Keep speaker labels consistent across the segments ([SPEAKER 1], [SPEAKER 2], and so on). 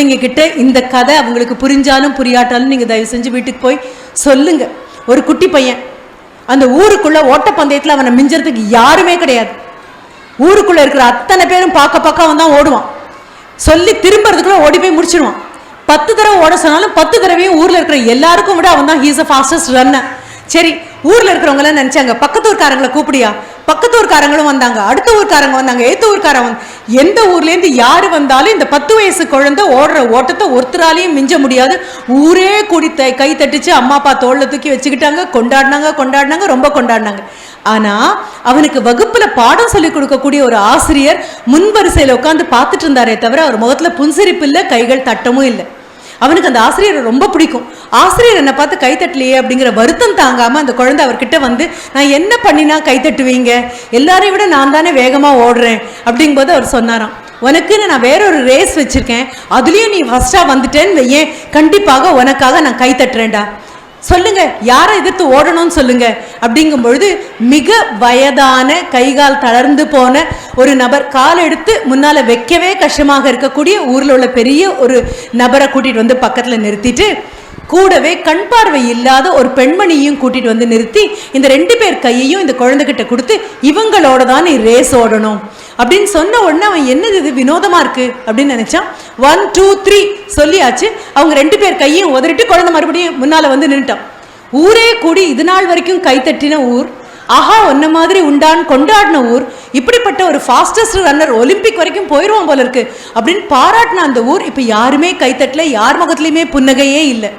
[SPEAKER 1] குழந்தைங்க கிட்ட இந்த கதை அவங்களுக்கு புரிஞ்சாலும் புரியாட்டாலும் நீங்க தயவு செஞ்சு வீட்டுக்கு போய் சொல்லுங்க. ஒரு குட்டி பையன். அந்த ஊருக்குள்ள ஓட்டப்பந்தயத்தில் அவனை மிஞ்சறதுக்கு யாருமே கிடையாது. ஊருக்குள்ள இருக்கிற அத்தனை பேரும் பார்க்க பார்க்க அவன் தான் ஓடுவான். சொல்லி திரும்புறதுக்குள்ள ஓடி போய் முடிச்சிடுவான் பத்து தடவை ஓட சொன்னாலும் பத்து தடவையும் ஊர்ல இருக்கிற எல்லாருக்கும் விட அவன் தான் ஹீஸ் அ ஃபாஸ்டஸ்ட் ரன்னர் சரி ஊர்ல இருக்கிறவங்க எல்லாம் நினைச்சாங்க பக்கத்து ஊர்க்காரங்களை கூப்பிடியா? பக்கத்து ஊர்க்காரங்களும் வந்தாங்க அடுத்த ஊர்க்காரங்க வந்தாங்க ஏத்த ஊர்க்காரங்க வந்து எந்த ஊர்லேருந்து யார் வந்தாலும் இந்த பத்து வயசு குழந்தை ஓடுற ஓட்டத்தை ஒருத்தராலையும் மிஞ்ச முடியாது. ஊரே கூடி த- கை தட்டிச்சு அம்மா அப்பா தோளில் தூக்கி வச்சுக்கிட்டாங்க கொண்டாடினாங்க கொண்டாடினாங்க ரொம்ப கொண்டாடினாங்க. ஆனால் அவனுக்கு வகுப்பில் பாடம் சொல்லிக் கொடுக்கக்கூடிய ஒரு ஆசிரியர் முன்வரிசையில உட்காந்து பார்த்துட்டு இருந்தாரே தவிர அவர் முகத்தில் புன்சிரிப்பு இல்லை கைகள் தட்டமும் இல்லை. அவனுக்கு அந்த ஆசிரியரை ரொம்ப பிடிக்கும். ஆசிரியர் என்னை பார்த்து கைத்தட்டலையே அப்படிங்கிற வருத்தம் தாங்காமல் அந்த குழந்தை அவர்கிட்ட வந்து நான் என்ன பண்ணினா கை தட்டுவீங்க எல்லாரையும் விட நான் தானே வேகமாக ஓடுறேன். அப்படிங்கும்போது அவர் சொன்னாராம் உனக்குன்னு நான் வேற ஒரு ரேஸ் வச்சுருக்கேன். அதுலேயும் நீ ஃபஸ்ட்டாக வந்துட்டேன்னு வையேன். கண்டிப்பாக உனக்காக நான் கைத்தட்டுறேன்டா சொல்லுங்க யாரை எதிர்த்து ஓடணும்னு சொல்லுங்க. அப்படிங்கும் பொழுது மிக வயதான கைகால் தளர்ந்து போன ஒரு நபர் கால் எடுத்து முன்னால வைக்கவே கஷ்டமாக இருக்கக்கூடிய ஊர்ல உள்ள பெரிய ஒரு நபரை கூட்டிட்டு வந்து பக்கத்துல நிறுத்திட்டு கூடவே கண் பார்வை இல்லாத ஒரு பெண்மணியையும் கூட்டிட்டு வந்து நிறுத்தி இந்த ரெண்டு பேர் கையையும் இந்த குழந்தைகிட்ட கொடுத்து இவங்களோட தான் நீ ரேஸ் ஓடணும். அப்படின்னு சொன்ன உடனே அவன் என்னது இது? வினோதமா இருக்கு அப்படின்னு நினைச்சான். ஒன் டூ த்ரீ சொல்லியாச்சு. அவங்க ரெண்டு பேர் கையையும் உதறிட்டு குழந்தை மறுபடியும் முன்னால வந்து நின்றுட்டான் ஊரே கூடி இது நாள் வரைக்கும் கைத்தட்டின ஊர். ஆஹா ஒன்ன மாதிரி உண்டான் கொண்டாடின ஊர். இப்படிப்பட்ட ஒரு ஃபாஸ்டஸ்ட் ரன்னர் ஒலிம்பிக் வரைக்கும் போயிடுவோம் போல இருக்கு. அப்படின்னு பாராட்டின அந்த ஊர். இப்போ யாருமே கைத்தட்டல யார் முகத்துலையுமே புன்னகையே இல்லை.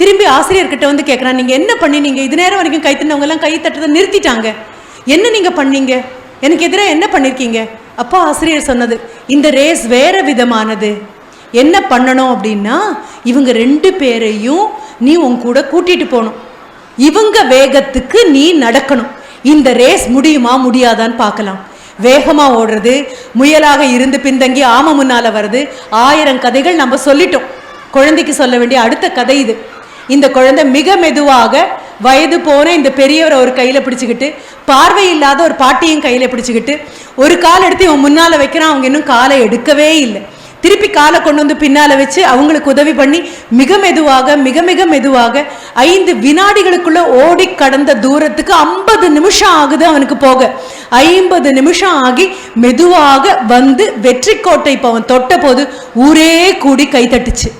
[SPEAKER 1] திரும்பி ஆசிரியர்கிட்ட வந்து கேட்குறான் நீங்கள் என்ன பண்ணினீங்க? இது நேரம் வரைக்கும் கை தட்டினவங்க எல்லாம் கை தட்டுறதை நிறுத்திட்டாங்க. என்ன நீங்கள் பண்ணீங்க? எனக்கு எதிராக என்ன பண்ணியிருக்கீங்க அப்பா ஆசிரியர் சொன்னது இந்த ரேஸ் வேற விதமானது. என்ன பண்ணணும் அப்படின்னா இவங்க ரெண்டு பேரையும் நீ உன் கூட கூட்டிகிட்டு போகணும். இவங்க வேகத்துக்கு நீ நடக்கணும். இந்த ரேஸ் முடியுமா முடியாதான்னு பார்க்கலாம். வேகமாக ஓடுறது முயலாக இருந்து பின்தங்கி ஆம முன்னால் வருது ஆயிரம் கதைகள் நம்ம சொல்லிட்டோம். குழந்தைக்கு சொல்ல வேண்டிய அடுத்த கதை இது. இந்த குழந்தை மிக மெதுவாக வயது போன இந்த பெரியவரை ஒரு கையில் பிடிச்சிக்கிட்டு பார்வை இல்லாத ஒரு பாட்டியும் கையில் பிடிச்சிக்கிட்டு ஒரு கால் எடுத்து இவன் முன்னால் வைக்கிறான் அவங்க இன்னும் காலை எடுக்கவே இல்லை. திருப்பி காலை கொண்டு வந்து பின்னால் வச்சு அவங்களுக்கு உதவி பண்ணி மிக மெதுவாக மிக மிக மெதுவாக ஐந்து வினாடிகளுக்குள்ள ஓடி கடந்த தூரத்துக்கு ஐம்பது நிமிஷம் ஆகுது அவனுக்கு போக. ஐம்பது நிமிஷம் ஆகி மெதுவாக வந்து வெற்றி கோட்டை இப்போ அவன் தொட்ட போது ஊரே கூடி கைதட்டுச்சு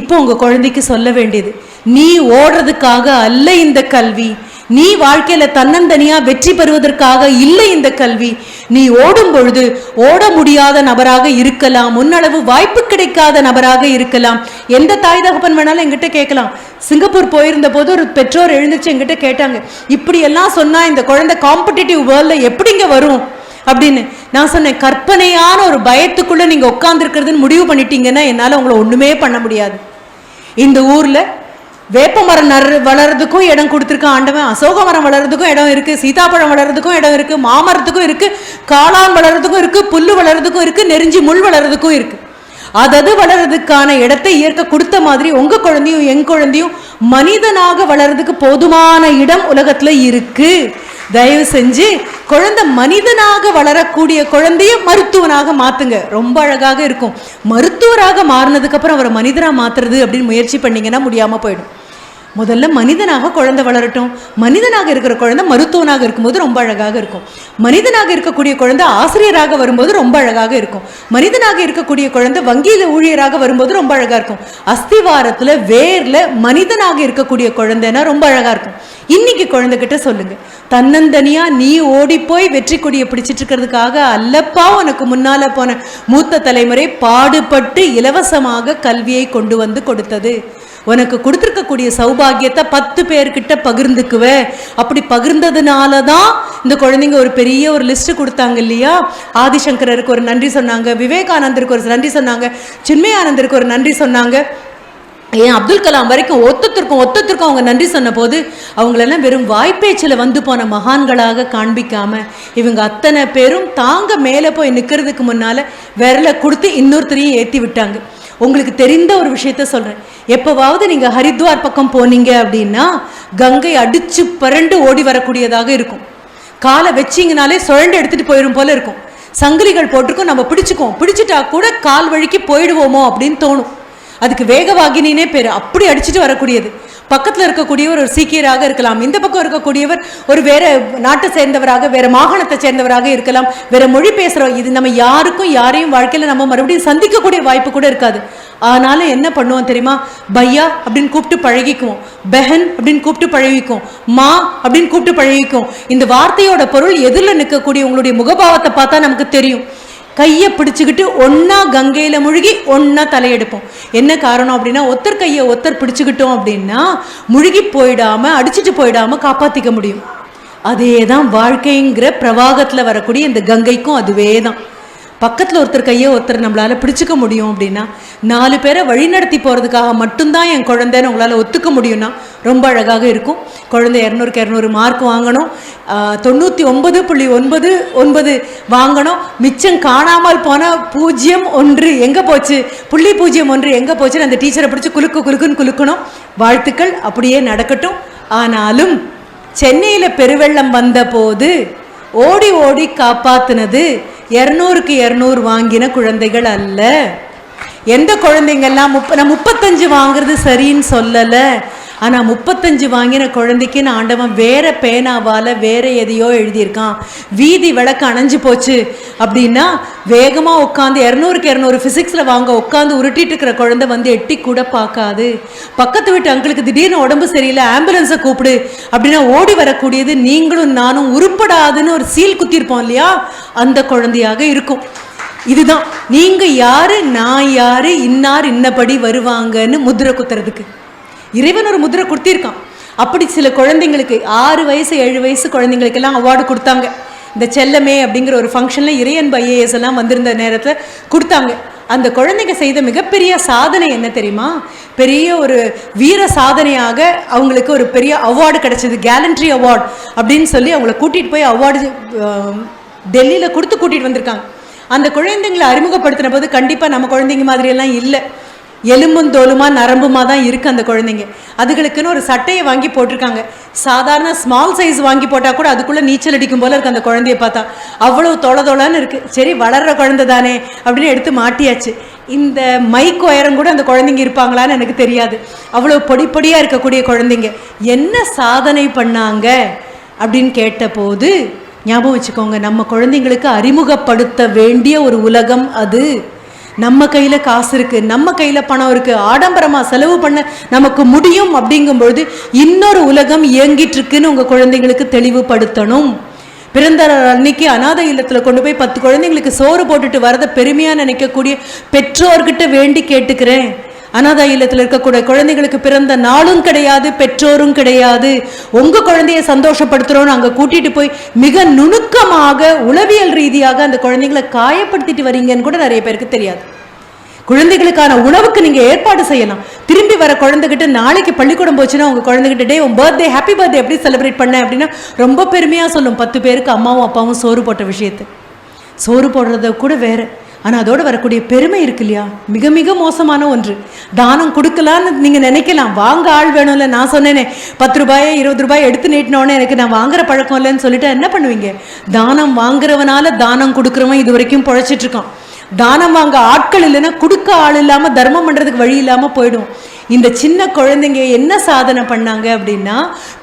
[SPEAKER 1] இப்போ உங்கள் குழந்தைக்கு சொல்ல வேண்டியது நீ ஓடுறதுக்காக அல்ல இந்த கல்வி நீ வாழ்க்கையில தன்னந்தனியா வெற்றி பெறுவதற்காக இல்லை இந்த கல்வி நீ ஓடும் பொழுது ஓட முடியாத நபராக இருக்கலாம் முன்னளவு வாய்ப்பு கிடைக்காத நபராக இருக்கலாம். எந்த தாய் தகப்பன் வேணாலும் எங்கிட்ட கேட்கலாம். சிங்கப்பூர் போயிருந்த போது ஒரு பெற்றோர் எழுந்துச்சு எங்கிட்ட கேட்டாங்க இப்படியெல்லாம் சொன்னால் சொன்னா இந்த குழந்தை காம்படிட்டிவ் வேர்ல்ட்ல எப்படிங்க வரும்? அப்படின்னு நான் சொன்னேன் கற்பனையான ஒரு பயத்துக்குள்ள நீங்க உட்காந்துருக்கிறதுன்னு முடிவு பண்ணிட்டீங்கன்னா என்னால உங்களை ஒண்ணுமே பண்ண முடியாது. இந்த ஊர்ல வேப்ப மரம் நர் வளர்றதுக்கும் இடம் கொடுத்துருக்கான் ஆண்டவன் அசோக மரம் வளர்றதுக்கும் இடம் இருக்கு சீதாப்பழம் வளர்றதுக்கும் இடம் இருக்கு மாமரத்துக்கும் இருக்கு காளான் வளர்றதுக்கும் இருக்கு புல்லு வளர்றதுக்கும் இருக்கு நெறிஞ்சி முள் வளர்றதுக்கும் இருக்கு. அதது வளர்றதுக்கான இடத்தை இயற்கை கொடுத்த மாதிரி உங்க குழந்தையும் என் குழந்தையும் மனிதனாக வளர்றதுக்கு போதுமான இடம் உலகத்துல இருக்கு. தயவு செஞ்சு குழந்தை மனிதனாக வளரக்கூடிய குழந்தைய மருத்துவனாக மாத்துங்க. ரொம்ப அழகாக இருக்கும். மருத்துவராக மாறினதுக்கு அப்புறம் அவரை மனிதனா மாத்துறது அப்படின்னு முயற்சி பண்ணீங்கன்னா முடியாம போயிடும். முதல்ல மனிதனாக குழந்தை வளரட்டும். மனிதனாக இருக்கிற குழந்தை மருத்துவனாக இருக்கும்போது ரொம்ப அழகாக இருக்கும். மனிதனாக இருக்கக்கூடிய குழந்தை ஆசிரியராக வரும்போது ரொம்ப அழகாக இருக்கும். மனிதனாக இருக்கக்கூடிய குழந்தை வங்கியில் ஊழியராக வரும்போது ரொம்ப அழகாக இருக்கும். அஸ்திவாரத்தில் வேரில் மனிதனாக இருக்கக்கூடிய குழந்தைன்னா ரொம்ப அழகாக இருக்கும். இன்னைக்கு குழந்தைகிட்ட சொல்லுங்க. தன்னந்தனியா நீ ஓடி போய் வெற்றி கொடியை பிடிச்சிட்டு இருக்கிறதுக்காக அல்லப்பா உனக்கு முன்னால போன மூத்த தலைமுறை பாடுபட்டு இலவசமாக கல்வியை கொண்டு வந்து கொடுத்தது. உனக்கு கொடுத்துருக்கக்கூடிய சௌபாகியத்தை பத்து பேர்கிட்ட பகிர்ந்துக்குவ. அப்படி பகிர்ந்ததுனால தான் இந்த குழந்தைங்க ஒரு பெரிய ஒரு லிஸ்ட் கொடுத்தாங்க இல்லையா? ஆதிசங்கரருக்கு ஒரு நன்றி சொன்னாங்க விவேகானந்தருக்கு ஒரு நன்றி சொன்னாங்க சின்மயானந்தருக்கு ஒரு நன்றி சொன்னாங்க. ஏன் அப்துல் கலாம் வரைக்கும் ஒத்தத்திற்கும் ஒத்தத்திற்கும் அவங்க நன்றி சொன்ன போது அவங்களெல்லாம் வெறும் வாய்ப்பேச்சில் வந்து போன மகான்களாக காண்பிக்காம இவங்க அத்தனை பேரும் தாங்க மேலே போய் நிற்கிறதுக்கு முன்னால விரலை கொடுத்து இன்னொருத்தரையும் ஏற்றி விட்டாங்க. உங்களுக்கு தெரிந்த ஒரு விஷயத்த சொல்கிறேன் எப்போவாவது நீங்கள் ஹரித்வார் பக்கம் போனீங்க அப்படின்னா கங்கை அடித்து பரண்டு ஓடி வரக்கூடியதாக இருக்கும். காலை வச்சிங்கனாலே சுழண்டு எடுத்துகிட்டு போயிடும் போல இருக்கும். சங்கிலிகள் போட்டிருக்கோம் நம்ம பிடிச்சிக்கோம் பிடிச்சிட்டா கூட கால் வழிக்கு போயிடுவோமோ அப்படின்னு தோணும். அதுக்கு வேகவாகினினே பேர். அப்படி அடிச்சுட்டு வரக்கூடியது. பக்கத்தில் இருக்கக்கூடியவர் ஒரு சீக்கியராக இருக்கலாம். இந்த பக்கம் இருக்கக்கூடியவர் ஒரு வேற நாட்டை சேர்ந்தவராக வேற மாகாணத்தை சேர்ந்தவராக இருக்கலாம். வேற மொழி பேசுகிறோம் இது நம்ம யாருக்கும் யாரையும் வாழ்க்கையில் நம்ம மறுபடியும் சந்திக்கக்கூடிய வாய்ப்பு கூட இருக்காது. ஆனாலும் என்ன பண்ணுவோம் தெரியுமா? பையா அப்படின்னு கூப்பிட்டு பழகிக்குவோம். பெஹன் அப்படின்னு கூப்பிட்டு பழகிக்கும். மா அப்படின்னு கூப்பிட்டு பழகிக்கும். இந்த வார்த்தையோட பொருள் எதிரில் நிற்கக்கூடிய உங்களுடைய முகபாவத்தை பார்த்தா நமக்கு தெரியும். கையை பிடிச்சிக்கிட்டு ஒன்றா கங்கையில் முழுகி ஒன்றா தலையெடுப்போம். என்ன காரணம் அப்படின்னா ஒத்தர் கையை ஒத்தர் பிடிச்சிக்கிட்டோம் அப்படின்னா முழுகி போயிடாமல் அடிச்சிட்டு போயிடாமல் காப்பாற்றிக்க முடியும். அதே தான் வாழ்க்கைங்கிற பிரவாகத்தில் வரக்கூடிய இந்த கங்கைக்கும் அதுவே தான் பக்கத்தில் ஒருத்தர் கையை ஒருத்தர் நம்மளால் பிடிச்சிக்க முடியும் அப்படின்னா நாலு பேரை வழிநடத்தி போகிறதுக்காக மட்டும்தான் என் குழந்தைன்னு உங்களால் ஒத்துக்க முடியும்னா ரொம்ப அழகாக இருக்கும். குழந்தை இரநூறுக்கு இரநூறு மார்க் வாங்கணும். தொண்ணூற்றி ஒன்பது புள்ளி ஒன்பது ஒன்பது வாங்கணும். மிச்சம் காணாமல் போன பூஜ்ஜியம் ஒன்று எங்கே போச்சு? புள்ளி பூஜ்ஜியம் ஒன்று எங்கே போச்சுன்னு அந்த டீச்சரை பிடிச்சி குலுக்கு குலுக்குன்னு குலுக்கணும். வாழ்த்துக்கள். அப்படியே நடக்கட்டும். ஆனாலும் சென்னையில் பெருவெள்ளம் வந்தபோது ஓடி ஓடி காப்பாத்தினது இரநூறுக்கு இரநூறு வாங்கின குழந்தைகள் அல்ல. எந்த குழந்தைங்கெல்லாம் முப்ப நான் முப்பத்தஞ்சு வாங்குறது சரின்னு சொல்லலை. ஆனால் முப்பத்தஞ்சு வாங்கின குழந்தைக்கு நான் ஆண்டவன் வேற பேனாவால் வேற எதையோ எழுதியிருக்கான். வீதி விளக்கு அணைஞ்சு போச்சு. அப்படின்னா வேகமாக உட்காந்து இரநூறுக்கு இரநூறு ஃபிசிக்ஸில் வாங்க உட்காந்து உருட்டிட்டு இருக்கிற குழந்தை வந்து எட்டி கூட பார்க்காது. பக்கத்து வீட்டு அங்கிளுக்கு திடீர்னு உடம்பு சரியில்லை ஆம்புலன்ஸை கூப்பிடு. அப்படின்னா ஓடி வரக்கூடியது நீங்களும் நானும் உருப்படாதுன்னு ஒரு சீல் குத்திருப்போம் இல்லையா? அந்த குழந்தையாக இருக்கும். இதுதான். நீங்க யாரு நான் யாரு இன்னார் இன்னபடி வருவாங்கன்னு முதிரை குத்துறதுக்கு. இறைவன் ஒரு முதிரை கொடுத்திருக்கான். அப்படி சில குழந்தைங்களுக்கு ஆறு வயசு ஏழு வயசு குழந்தைங்களுக்கெல்லாம் அவார்டு கொடுத்தாங்க. இந்த செல்லமே அப்படிங்கிற ஒரு ஃபங்க்ஷனில் இறையன்பு ஐஏஎஸ் எல்லாம் வந்திருந்த நேரத்தில் கொடுத்தாங்க. அந்த குழந்தைங்க செய்த மிகப்பெரிய சாதனை என்ன தெரியுமா? பெரிய ஒரு வீர சாதனையாக அவங்களுக்கு ஒரு பெரிய அவார்டு கிடைச்சது. கேலண்ட்ரி அவார்டு அப்படின்னு சொல்லி அவங்கள கூட்டிகிட்டு போய் அவார்டு டெல்லியில் கொடுத்து கூட்டிகிட்டு வந்திருக்காங்க. அந்த குழந்தைங்களை அறிமுகப்படுத்தின போது கண்டிப்பாக நம்ம குழந்தைங்க மாதிரியெல்லாம் இல்லை. எலும்பும் தோலுமா நரம்புமா தான் இருக்குது அந்த குழந்தைங்க. அதுகளுக்குன்னு ஒரு சட்டையை வாங்கி போட்டிருக்காங்க. சாதாரண ஸ்மால் சைஸ் வாங்கி போட்டால் கூட அதுக்குள்ளே நீச்சல் அடிக்கும் போல இருக்குது அந்த குழந்தைய பார்த்தா. அவ்வளோ தொலை தொலைன்னு இருக்குது சரி வளர்கிற குழந்தை தானே அப்படின்னு எடுத்து மாட்டியாச்சு. இந்த மைக் உயரம் கூட அந்த குழந்தைங்க இருப்பாங்களான்னு எனக்கு தெரியாது. அவ்வளோ பொடி பொடியாக இருக்கக்கூடிய குழந்தைங்க. என்ன சாதனை பண்ணாங்க அப்படின்னு கேட்டபோது ஞாபகம் வச்சுக்கோங்க நம்ம குழந்தைங்களுக்கு அறிமுகப்படுத்த வேண்டிய ஒரு உலகம் அது. நம்ம கையில் காசு இருக்குது நம்ம கையில் பணம் இருக்குது ஆடம்பரமாக செலவு பண்ண நமக்கு முடியும் அப்படிங்கும்பொழுது இன்னொரு உலகம் இயங்கிட்டு இருக்குன்னு உங்கள் குழந்தைங்களுக்கு தெளிவுபடுத்தணும். பிறந்த அன்னைக்கு அனாதை இல்லத்தில் கொண்டு போய் பத்து குழந்தைங்களுக்கு சோறு போட்டுட்டு வரதை பெருமையாக நினைக்கக்கூடிய பெற்றோர்கிட்ட வேண்டி கேட்டுக்கிறேன். அனாதை இல்லத்தில் இருக்கக்கூடிய குழந்தைகளுக்கு பிறந்த நாளும் கிடையாது பெற்றோரும் கிடையாது. உங்க குழந்தைய சந்தோஷப்படுத்துகிறோன்னு அங்கே கூட்டிட்டு போய் மிக நுணுக்கமாக உளவியல் ரீதியாக அந்த குழந்தைங்களை காயப்படுத்திட்டு வரீங்கன்னு கூட நிறைய பேருக்கு தெரியாது. குழந்தைகளுக்கான உணவுக்கு நீங்க ஏற்பாடு செய்யலாம் திரும்பி வர குழந்தைகிட்ட நாளைக்கு பள்ளிக்கூடம் போச்சுன்னா உங்க குழந்தைகிட்ட டே உன் பர்த்டே ஹாப்பி பர்த்டே எப்படி செலிப்ரேட் பண்ண? அப்படின்னா ரொம்ப பெருமையா சொல்லும். பத்து பேருக்கு அம்மாவும் அப்பாவும் சோறு போட்ட விஷயத்தை. சோறு போடுறத கூட வேற. ஆனால் அதோடு வரக்கூடிய பெருமை இருக்கு இல்லையா? மிக மிக மோசமான ஒன்று. தானம் கொடுக்கலான்னு நீங்கள் நினைக்கலாம். வாங்க ஆள் வேணும்ல நான் சொன்னேனே பத்து ரூபாயை இருபது ரூபாய் எடுத்து நீட்டினோடனே எனக்கு நான் வாங்குற பழக்கம் இல்லைன்னு சொல்லிட்டு என்ன பண்ணுவீங்க? தானம் வாங்குறவனால தானம் கொடுக்குறவன் இது வரைக்கும் பிழைச்சிட்டுருக்கான் தானம் வாங்க ஆட்கள் இல்லைன்னா கொடுக்க ஆள் இல்லாமல் தர்மம் பண்ணுறதுக்கு வழி இல்லாமல் போயிடும். இந்த சின்ன குழந்தைங்க என்ன சாதனை பண்ணாங்க அப்படின்னா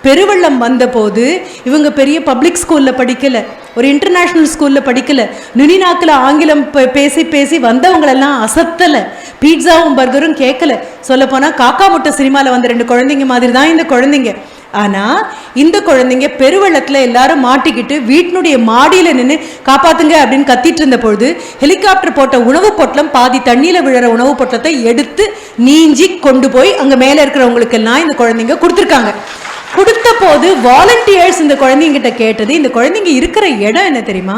[SPEAKER 1] பெருவெள்ளம் வந்தபோது இவங்க பெரிய பப்ளிக் ஸ்கூலில் படிக்கலை ஒரு இன்டர்நேஷ்னல் ஸ்கூலில் படிக்கலை. நுனிநாக்கில் ஆங்கிலம் பேசி பேசி வந்தவங்களெல்லாம் அசத்தலை. பீட்சாவும் பர்கரும் கேட்கல சொல்லப்போனால் காக்கா முட்டை சினிமாவில் வந்த ரெண்டு குழந்தைங்க மாதிரி தான் இந்த குழந்தைங்க. ஆனால் இந்த குழந்தைங்க பெருவெள்ளத்தில் எல்லாரும் மாட்டிக்கிட்டு வீட்டினுடைய மாடியில் நின்று காப்பாத்துங்க அப்படின்னு கத்திட்டு இருந்த பொழுது ஹெலிகாப்டர் போட்ட உணவு பொட்டலம் பாதி தண்ணியில் விழுற உணவு பொட்டலத்தை எடுத்து நீஞ்சி கொண்டு போய் அங்கே மேலே இருக்கிறவங்களுக்கெல்லாம் இந்த குழந்தைங்க கொடுத்துருக்காங்க. கொடுத்த போது வாலண்டியர்ஸ் இந்த குழந்தைங்கிட்ட கேட்டது இந்த குழந்தைங்க இருக்கிற இடம் என்ன தெரியுமா?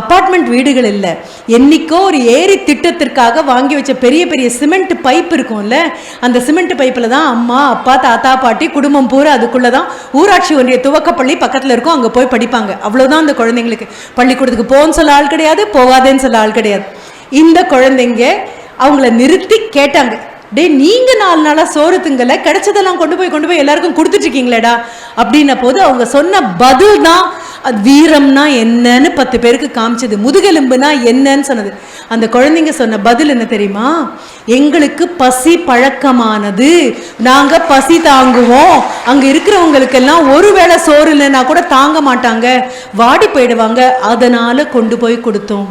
[SPEAKER 1] அப்பார்ட்மெண்ட் வீடுகள் இல்லை. என்னைக்கோ ஒரு ஏரி திட்டத்திற்காக வாங்கி வச்ச பெரிய பெரிய சிமெண்ட் பைப் இருக்கும்ல அந்த சிமெண்ட் பைப்பில் தான் அம்மா அப்பா தாத்தா பாட்டி குடும்பம் பூரா அதுக்குள்ளே தான் ஊராட்சி ஒன்றிய துவக்கப்பள்ளி பக்கத்தில் இருக்கும் அங்கே போய் படிப்பாங்க. அவ்வளோதான் அந்த குழந்தைங்களுக்கு. பள்ளிக்கூடத்துக்கு போன்னு சொல்ல ஆள் கிடையாது போகாதேன்னு சொல்ல ஆள் கிடையாது. இந்த குழந்தைங்க அவங்கள நிறுத்தி கேட்டாங்க. டே நீங்க நாலு நாளா சோறு திங்கல கிடைச்சதெல்லாம் கொண்டு போய் கொண்டு போய் எல்லாருக்கும் கொடுத்துட்டு இருக்கீங்களேடா அப்படின்ன போது அவங்க சொன்ன பதில் தான் அது வீரம்னா என்னன்னு பத்து பேருக்கு காமிச்சது. முதுகெலும்புனா என்னன்னு சொன்னது. அந்த குழந்தைங்க சொன்ன பதில் என்ன தெரியுமா? எங்களுக்கு பசி பழக்கமானது. நாங்க பசி தாங்குவோம். அங்க இருக்கிறவங்களுக்கெல்லாம் ஒருவேளை சோறு இல்லைன்னா கூட தாங்க மாட்டாங்க. வாடி போயிடுவாங்க. அதனால கொண்டு போய் கொடுத்தோம்.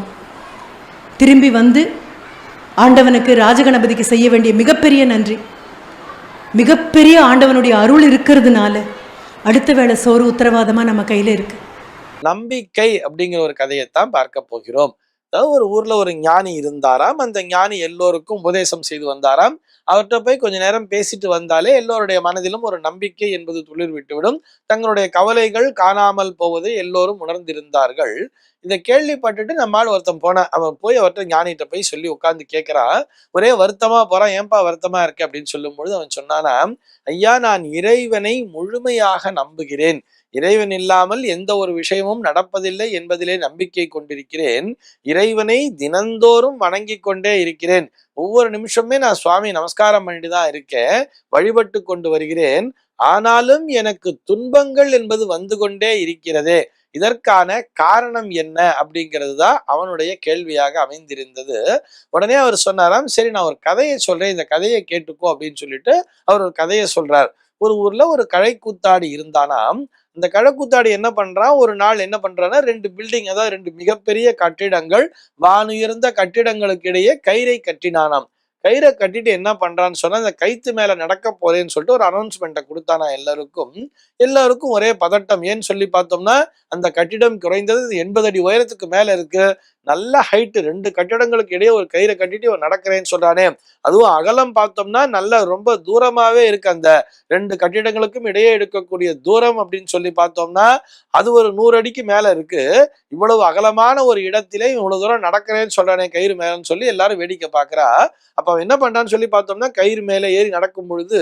[SPEAKER 1] திரும்பி வந்து ஆண்டவனுக்கு ராஜகணபதிக்கு செய்ய வேண்டிய மிகப்பெரிய நன்றி. மிகப்பெரிய ஆண்டவனுடைய அருள் இருக்கிறதுனால அடுத்த வேளை சோறு உத்தரவாதமா நம்ம கையில இருக்கு.
[SPEAKER 2] நம்பிக்கை அப்படிங்கிற ஒரு கதையைத்தான் பார்க்க போகிறோம். அதாவது ஒரு ஊர்ல ஒரு ஞானி இருந்தாராம். அந்த ஞானி எல்லோருக்கும் உபதேசம் செய்து வந்தாராம். அவர்கிட்ட போய் கொஞ்ச நேரம் பேசிட்டு வந்தாலே எல்லோருடைய மனதிலும் ஒரு நம்பிக்கை என்பது துளிர் விட்டுவிடும் தங்களுடைய கவலைகள் காணாமல் போவதை எல்லோரும் உணர்ந்திருந்தார்கள். இதை கேள்விப்பட்டுட்டு நம்மால் ஒருத்தன் போனான் அவன் போய் அவர்கிட்ட ஞானிகிட்ட போய் சொல்லி உட்காந்து கேட்கறான் ஒரே வருத்தமா போறான் ஏன்பா வருத்தமா இருக்கு? அப்படின்னு சொல்லும் பொழுது அவன் சொன்னானா ஐயா நான் இறைவனை முழுமையாக நம்புகிறேன். இறைவன் இல்லாமல் எந்த ஒரு விஷயமும் நடப்பதில்லை என்பதிலே நம்பிக்கை கொண்டிருக்கிறேன். இறைவனை தினந்தோறும் வணங்கி கொண்டே இருக்கிறேன். ஒவ்வொரு நிமிஷமே நான் சுவாமி நமஸ்காரம் பண்ணிட்டு தான் இருக்கேன். வழிபட்டு கொண்டு வருகிறேன். ஆனாலும் எனக்கு துன்பங்கள் என்பது வந்து கொண்டே இருக்கிறதே. இதற்கான காரணம் என்ன அப்படிங்கிறது தான் அவனுடைய கேள்வியாக அமைந்திருந்தது. உடனே அவர் சொன்னாராம் சரி நான் ஒரு கதையை சொல்றேன். இந்த கதையை கேட்டுக்கோ அப்படின்னு சொல்லிட்டு அவர் ஒரு கதையை சொல்றார். ஒரு ஊர்ல ஒரு கழைக்கூத்தாடி இருந்தானாம். இந்த கழைக்கூத்தாடி என்ன பண்றான் ஒரு நாள் என்ன பண்றான்னா ரெண்டு பில்டிங் அதாவது ரெண்டு மிகப்பெரிய கட்டிடங்கள் வானுயர்ந்த கட்டிடங்களுக்கு இடையே கயிறை கட்டினானாம். கயிறை கட்டிட்டு என்ன பண்றான்னு சொன்னா இந்த கைத்து மேல நடக்க போறேன்னு சொல்லிட்டு ஒரு அனௌன்ஸ்மெண்ட்டை கொடுத்தானா எல்லாருக்கும். எல்லாருக்கும் ஒரே பதட்டம். ஏன்னு சொல்லி பார்த்தோம்னா அந்த கட்டிடம் குறைந்தது எண்பது அடி உயரத்துக்கு மேல இருக்கு. நல்ல ஹைட்டு ரெண்டு கட்டிடங்களுக்கு இடையே ஒரு கயிறை கட்டிட்டு இவன் நடக்கிறேன்னு சொல்றானே. அதுவும் அகலம் பார்த்தோம்னா நல்ல ரொம்ப தூரமாவே இருக்கு. அந்த ரெண்டு கட்டிடங்களுக்கும் இடையே எடுக்கக்கூடிய தூரம் அப்படின்னு சொல்லி பார்த்தோம்னா அது ஒரு நூறு அடிக்கு மேல இருக்கு. இவ்வளவு அகலமான ஒரு இடத்திலே இவ்வளவு தூரம் நடக்கிறேன்னு சொல்றானே கயிறு மேலன்னு சொல்லி எல்லாரும் வேடிக்கை பார்க்கறா. அப்ப அவன் என்ன பண்றான்னு சொல்லி பார்த்தோம்னா கயிறு மேலே ஏறி நடக்கும் பொழுது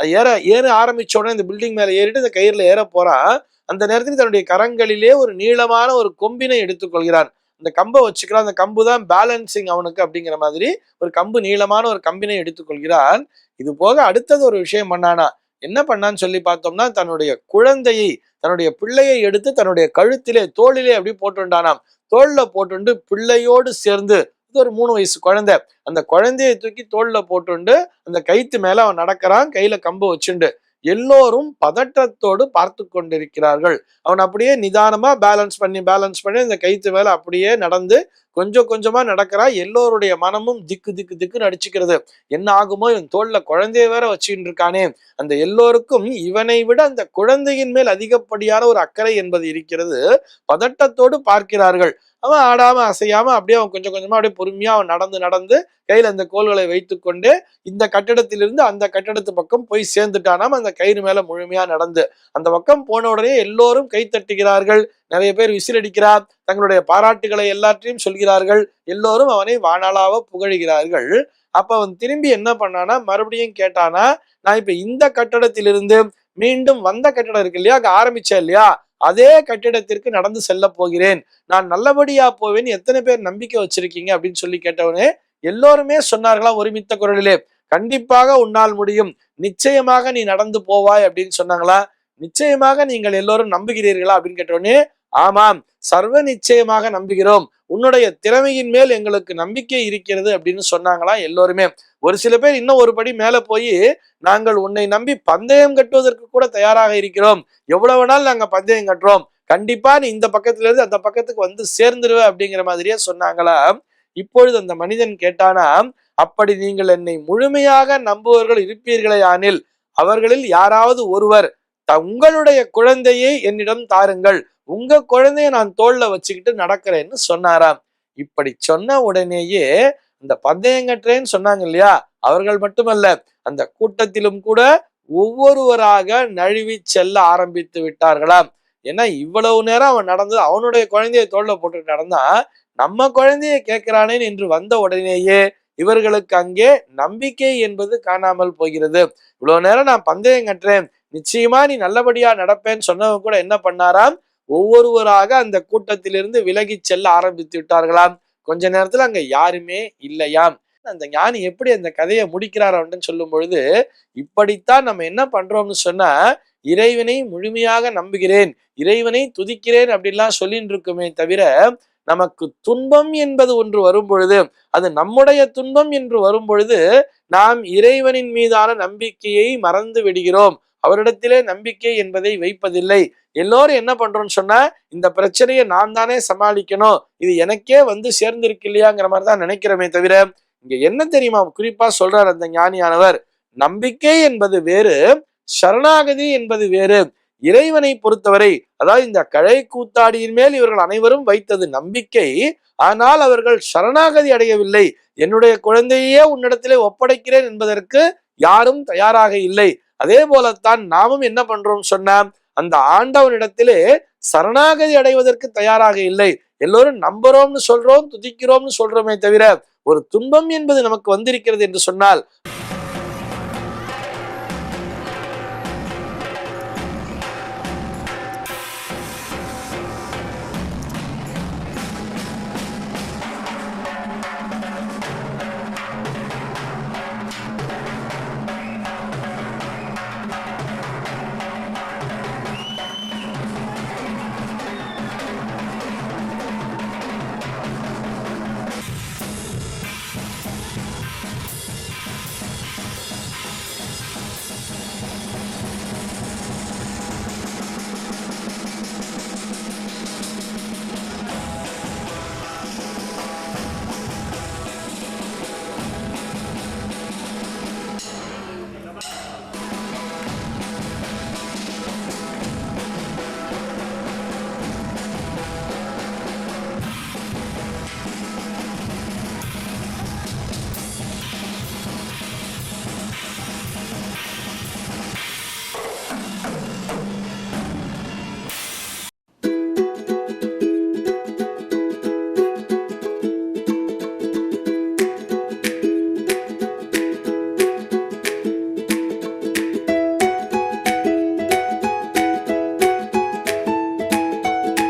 [SPEAKER 2] அது ஏற ஏற ஆரம்பிச்ச உடனே இந்த பில்டிங் மேலே ஏறிட்டு இந்த கயிறுல ஏற போறான் அந்த நேரத்தில் தன்னுடைய கரங்களிலே ஒரு நீளமான ஒரு கொம்பினை எடுத்துக்கொள்கிறான். அந்த கம்பை வச்சுக்கிறான். அந்த கம்பு தான் பேலன்சிங் அவனுக்கு அப்படிங்கிற மாதிரி ஒரு கம்பு நீளமான ஒரு கம்பினை எடுத்துக்கொள்கிறான். இது போக அடுத்தது ஒரு விஷயம் பண்ணானா? என்ன பண்ணான்னு சொல்லி பார்த்தோம்னா தன்னுடைய குழந்தையை தன்னுடைய பிள்ளையை எடுத்து தன்னுடைய கழுத்திலே தோளிலே அப்படி போட்டுண்டானாம். தோல்ல போட்டுண்டு பிள்ளையோடு சேர்ந்து ஒரு மூணு வயசு குழந்தை. அந்த குழந்தையை தூக்கி தோல்ல போட்டுண்டு அந்த கைத்து மேல அவன் நடக்கிறான் கையில கம்பு வச்சுண்டு. எல்லோரும் பதட்டத்தோடு பார்த்து கொண்டிருக்கிறார்கள். அவன் அப்படியே நிதானமா பேலன்ஸ் பண்ணி பேலன்ஸ் பண்ணி அந்த கைத்து மேல அப்படியே நடந்து கொஞ்சம் கொஞ்சமா நடக்கிறா. எல்லோருடைய மனமும் திக்கு திக்கு திக்குன்னு நடிச்சுக்கிறது. என்ன ஆகுமோ? இவன் தோல்ல குழந்தைய வேற வச்சுக்கிட்டு இருக்கானே. அந்த எல்லோருக்கும் இவனை விட அந்த குழந்தையின் மேல் அதிகப்படியான ஒரு அக்கறை என்பது இருக்கிறது. பதட்டத்தோடு பார்க்கிறார்கள். அவன் ஆடாம அசையாம அப்படியே அவன் கொஞ்சம் கொஞ்சமா அப்படியே பொறுமையா அவன் நடந்து நடந்து கையில அந்த கோல்களை வைத்துக்கொண்டு இந்த கட்டிடத்திலிருந்து அந்த கட்டிடத்து பக்கம் போய் சேர்ந்துட்டானாம். அந்த கயிறு மேல முழுமையா நடந்து. அந்த பக்கம் போன உடனே எல்லோரும் கை தட்டுகிறார்கள். நிறைய பேர் விசிலடிக்கிறார் தங்களுடைய பாராட்டுகளை எல்லாற்றையும் சொல்கிறார்கள் எல்லோரும் அவனை வானாளாவ புகழுகிறார்கள். அப்ப அவன் திரும்பி என்ன பண்ணானா மறுபடியும் கேட்டானா நான் இப்ப இந்த கட்டடத்திலிருந்து மீண்டும் வந்த கட்டடம் இருக்கு இல்லையா அங்க ஆரம்பிச்சேன் இல்லையா அதே கட்டிடத்திற்கு நடந்து செல்ல போகிறேன். நான் நல்லபடியா போவேன் எத்தனை பேர் நம்பிக்கை வச்சிருக்கீங்க அப்படின்னு சொல்லி கேட்டவனே எல்லோருமே சொன்னார்களாம் ஒருமித்த குரலிலே கண்டிப்பாக உன்னால் முடியும். நிச்சயமாக நீ நடந்து போவாய் அப்படின்னு சொன்னாங்களா நிச்சயமாக நீங்கள் எல்லோரும் நம்புகிறீர்களா? அப்படின்னு கேட்டவுடனே ஆமாம் சர்வ நிச்சயமாக நம்புகிறோம். உன்னுடைய திறமையின் மேல் எங்களுக்கு நம்பிக்கை இருக்கிறது அப்படின்னு சொன்னாங்களாம் எல்லோருமே. ஒரு சில பேர் இன்னும் ஒரு படி மேல போய் நாங்கள் உன்னை நம்பி பந்தயம் கட்டுவதற்கு கூட தயாராக இருக்கிறோம். எவ்வளவு நாள் நாங்க பந்தயம் கட்டுறோம்? கண்டிப்பா நீ இந்த பக்கத்துல இருந்து அந்த பக்கத்துக்கு வந்து சேர்ந்துருவ அப்படிங்கிற மாதிரியே சொன்னாங்களா? இப்பொழுது அந்த மனிதன் கேட்டானா அப்படி நீங்கள் என்னை முழுமையாக நம்புவர்கள் இருப்பீர்களே ஆனில் அவர்களில் யாராவது ஒருவர் உங்களுடைய குழந்தையை என்னிடம் தாருங்கள். உங்க குழந்தைய நான் தோல்ல வச்சுக்கிட்டு நடக்கிறேன்னு சொன்னாராம். இப்படி சொன்ன உடனேயே இந்த பந்தயங்கற்றேன்னு சொன்னாங்க இல்லையா? அவர்கள் மட்டுமல்ல அந்த கூட்டத்திலும் கூட ஒவ்வொருவராக நழுவி செல்ல ஆரம்பித்து விட்டார்களாம். ஏன்னா இவ்வளவு நேரம் அவன் நடந்து அவனுடைய குழந்தைய தோல்ல போட்டு நடந்தா நம்ம குழந்தைய கேட்கிறானேன் என்று வந்த உடனேயே இவர்களுக்கு அங்கே நம்பிக்கை என்பது காணாமல் போகிறது. இவ்வளவு நேரம் நான் பந்தயம் கட்டுறேன் நிச்சயமா நீ நல்லபடியா நடப்பேன்னு சொன்னவங்க கூட என்ன பண்ணாராம்? ஒவ்வொருவராக அந்த கூட்டத்திலிருந்து விலகி செல்ல ஆரம்பித்து விட்டார்களாம். கொஞ்ச நேரத்துல அங்க யாருமே இல்லையாம். அந்த ஞானி எப்படி அந்த கதையை முடிக்கிறார் அப்படின்னு சொல்லும் பொழுது இப்படித்தான் நம்ம என்ன பண்றோம்னு சொன்னா இறைவனை முழுமையாக நம்புகிறேன் இறைவனை துதிக்கிறேன் அப்படின்லாம் சொல்லிட்டு இருக்குமே தவிர நமக்கு துன்பம் என்பது ஒன்று வரும் பொழுது அது நம்முடைய துன்பம் என்று வரும் பொழுது நாம் இறைவனின் மீதான நம்பிக்கையை மறந்து விடுகிறோம். அவரிடத்திலே நம்பிக்கை என்பதை வைப்பதில்லை. எல்லோரும் என்ன பண்றோம்னு சொன்னா இந்த பிரச்சனையை நான் தானே சமாளிக்கணும். இது எனக்கே வந்து சேர்ந்திருக்கு இல்லையாங்கிற மாதிரி தான் நினைக்கிறோமே தவிர இங்க என்ன தெரியுமா? குறிப்பா சொல்றார் அந்த ஞானியானவர். நம்பிக்கை என்பது வேறு சரணாகதி என்பது வேறு. இறைவனை பொறுத்தவரை அதாவது இந்த கழை கூத்தாடியின் மேல் இவர்கள் அனைவரும் வைத்தது நம்பிக்கை. ஆனால் அவர்கள் சரணாகதி அடையவில்லை. என்னுடைய குழந்தையே உன்னிடத்திலே ஒப்படைக்கிறேன் என்பதற்கு யாரும் தயாராக இல்லை. அதே போலத்தான் நாமும் என்ன பண்றோம் சொன்னா அந்த ஆண்டவனிடத்திலே சரணாகதி அடைவதற்கு தயாராக இல்லை. எல்லோரும் நம்புறோம்னு சொல்றோம் துதிக்கிறோம்னு சொல்றோமே தவிர ஒரு துன்பம் என்பது நமக்கு வந்திருக்கிறது என்று சொன்னால்